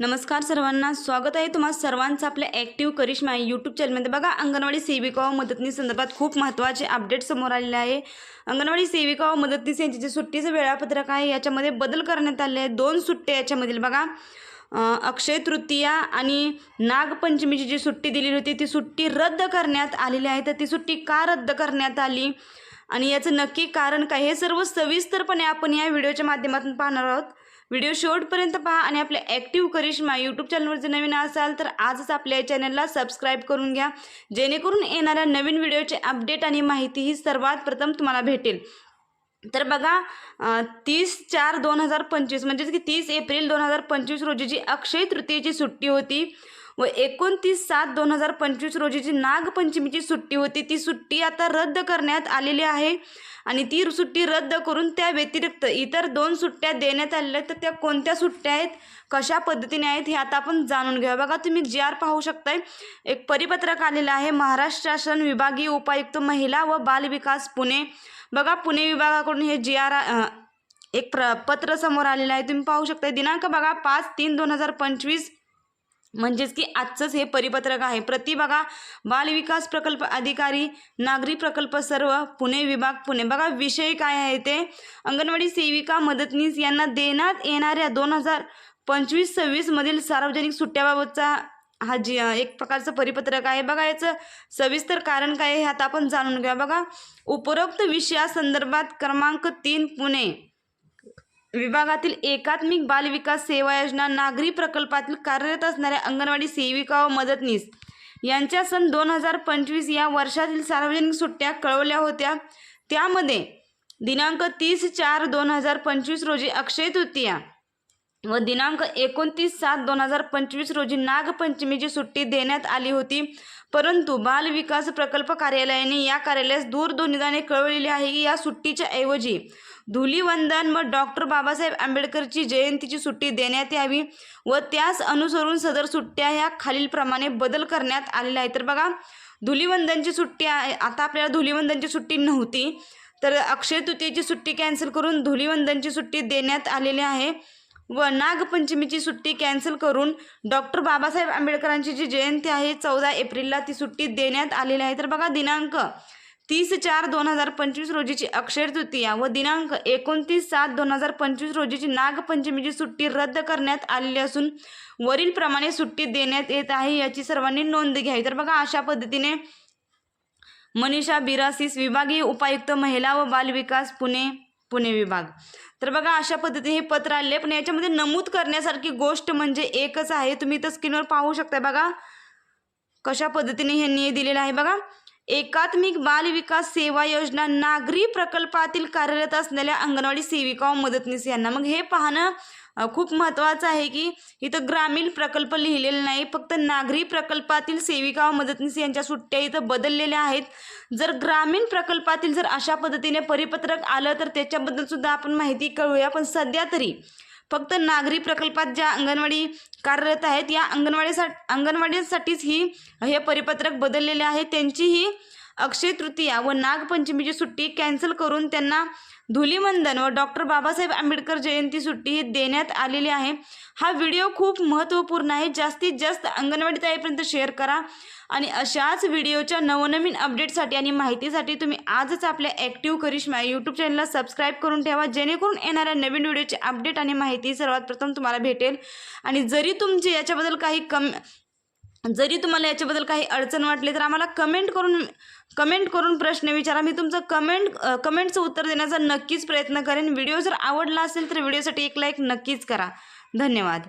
नमस्कार सर्वांना. स्वागत आहे तुम्हा सर्वांचं आपल्या ॲक्टिव्ह करिश्मा यूट्यूब चॅनलमध्ये बघा अंगणवाडी सेविका व मदतनीस संदर्भात खूप महत्त्वाचे अपडेट समोर आलेले आहे. अंगणवाडी सेविका व मदतनीस यांचे जे सुट्टीचं वेळापत्रक आहे याच्यामध्ये बदल करण्यात आले आहे दोन सुट्ट्या याच्यामधील बघा अक्षय तृतीया आणि नागपंचमीची जी सुट्टी दिलेली होती ती सुट्टी रद्द करण्यात आलेली आहे. तर ती सुट्टी का रद्द करण्यात आली? आणि याचं नक्की कारण काय? हे सर्व सविस्तरपणे आपण या व्हिडिओच्या माध्यमातून पाहणार आहोत. व्हिडिओ शेवटपर्यंत पहा आणि आपल्या ॲक्टिव्ह करिश्मा यूट्यूब चॅनलवर जर नवीन असाल तर आजच आपल्या चॅनलला सबस्क्राईब करून घ्या. जेणेकरून येणाऱ्या नवीन व्हिडिओचे अपडेट आणि माहिती ही सर्वात प्रथम तुम्हाला भेटेल. तर बघा तीस चार दोन हजार पंचवीस म्हणजेच की तीस एप्रिल दोन हजार पंचवीस रोजी जी अक्षय तृतीयेची सुट्टी होती व एकोणतीस सात दोन हजार पंचवीस रोजीची नागपंचमीची सुट्टी होती ती सुट्टी आता रद्द करण्यात आलेली आहे. आणि ती सुट्टी रद्द करून त्या व्यतिरिक्त इतर दोन सुट्ट्या देण्यात आलेल्या आहेत. तर त्या कोणत्या सुट्ट्या आहेत? कशा पद्धतीने आहेत? हे आता आपण जाणून घ्या बघा तुम्ही जी आर पाहू शकताय एक परिपत्रक आलेलं आहे. महाराष्ट्र शासन विभागीय उपायुक्त महिला व बालविकास पुणे. बघा पुणे विभागाकडून हे जी आर एक प्र पत्र समोर आलेलं आहे. तुम्ही पाहू शकता दिनांक बघा पाच तीन दोन हजार पंचवीस. म्हणजेच की आजचंच हे परिपत्रक आहे. प्रति बघा बालविकास प्रकल्प अधिकारी नागरी प्रकल्प सर्व पुणे विभाग पुणे. बघा विषय काय आहे ते? अंगणवाडी सेविका मदतनीस यांना देण्यात येणाऱ्या दोन हजार पंचवीस सव्वीसमधील सार्वजनिक सुट्ट्याबाबतचा हा जी एक प्रकारचं परिपत्रक आहे. बघा याचं सविस्तर कारण काय आहे हे आता आपण जाणून घ्या बघा उपरोक्त विषयासंदर्भात क्रमांक तीन पुणे. विभागातील एकात्मिक बालविकास सेवा योजना नागरी प्रकल्पातील कार्यरत असणाऱ्या अंगणवाडी सेविका व मदतनीस यांच्या सन दोन हजार पंचवीस या वर्षातील सार्वजनिक सुट्ट्या कळवल्या होत्या. त्यामध्ये दिनांक तीस चार दोन हजार पंचवीस रोजी अक्षय तृतीया व दिनांक एकोणतीस सात दोन हजार पंचवीस रोजी नागपंचमीची सुट्टी देण्यात आली होती. परंतु बाल विकास प्रकल्प कार्यालयाने या कार्यालयास दूरध्वनीदाने कळवलेले आहे की या सुट्टीच्या ऐवजी धुलीवंदन व डॉक्टर बाबासाहेब आंबेडकरची जयंतीची सुट्टी देण्यात यावी व त्यास अनुसरून सदर सुट्ट्या ह्या खालीलप्रमाणे बदल करण्यात आलेल्या आहेत. तर बघा धुलीवंदनची सुट्टी आहे. आता आपल्याला धुलीवंदनची सुट्टी नव्हती तर अक्षय तृतीयेची सुट्टी कॅन्सल करून धुलीवंदनची सुट्टी देण्यात आलेली आहे. व नागपंचमीची सुट्टी कॅन्सल करून डॉक्टर बाबासाहेब आंबेडकरांची जी जयंती आहे चौदा एप्रिलला ती सुट्टी देण्यात आलेली आहे. तर बघा दिनांक तीस चार दोन हजार पंचवीस रोजीची अक्षय तृतीया व दिनांक एकोणतीस सात दोन हजार पंचवीस रोजीची नागपंचमीची सुट्टी रद्द करण्यात आलेली असून वरीलप्रमाणे सुट्टी देण्यात येत आहे याची सर्वांनी नोंद घ्यावी. तर बघा अशा पद्धतीने मनीषा बिरासिस विभागीय उपायुक्त महिला व बालविकास पुणे पुणे विभाग. तर बघा अशा पद्धतीने हे पत्र आले पण याच्यामध्ये नमूद करण्यासारखी गोष्ट म्हणजे एकच आहे. तुम्ही तर स्क्रीनवर पाहू शकता बघा. कशा पद्धतीने हे न्याय दिलेला आहे बघा. एकात्मिक बाल विकास सेवा योजना नागरी प्रकल्पातील कार्यरत असलेल्या अंगणवाडी सेविका व मदतनीस यांना. मग हे पाहणं खूप महत्त्वाचं आहे की इथं ग्रामीण प्रकल्प लिहिलेला नाही फक्त नागरी प्रकल्पातील सेविका व मदतनीस यांच्या सुट्ट्या इथं बदललेल्या आहेत. जर ग्रामीण प्रकल्पातील जर अशा पद्धतीने परिपत्रक आलं तर त्याच्याबद्दल सुद्धा आपण माहिती कळूया. पण सध्या तरी फक्त नागरी प्रकल्पात ज्या अंगणवाडी कार्यरत आहेत या अंगणवाडीसा अंगणवाडीसाठीच ही हे परिपत्रक बदललेले आहे. त्यांचीही अक्षय तृतीया व नागपंचमीची सुट्टी कॅन्सल करून त्यांना धुलीवंदन व डॉक्टर बाबासाहेब आंबेडकर जयंती सुट्टी ही देण्यात आलेली आहे. हा व्हिडिओ खूप महत्त्वपूर्ण आहे. जास्तीत जास्त अंगणवाडी ताईपर्यंत शेअर करा आणि अशाच व्हिडिओच्या नवनवीन अपडेटसाठी आणि माहितीसाठी तुम्ही आजच आपल्या ॲक्टिव्ह करिश्मा यूट्यूब चॅनलला सबस्क्राईब करून ठेवा. जेणेकरून येणाऱ्या नवीन व्हिडिओची अपडेट आणि माहिती सर्वात प्रथम तुम्हाला भेटेल. आणि जरी तुमची याच्याबद्दल काही कम जरी तुम्हाला याच्याबद्दल काही अडचण वाटली तर आम्हाला कमेंट करून कमेंट करून प्रश्न विचारा. मी तुमचं कमेंट कमेंटचं उत्तर देण्याचा नक्कीच प्रयत्न करेन. व्हिडिओ जर आवडला असेल तर व्हिडिओसाठी एक लाईक नक्कीच करा. धन्यवाद.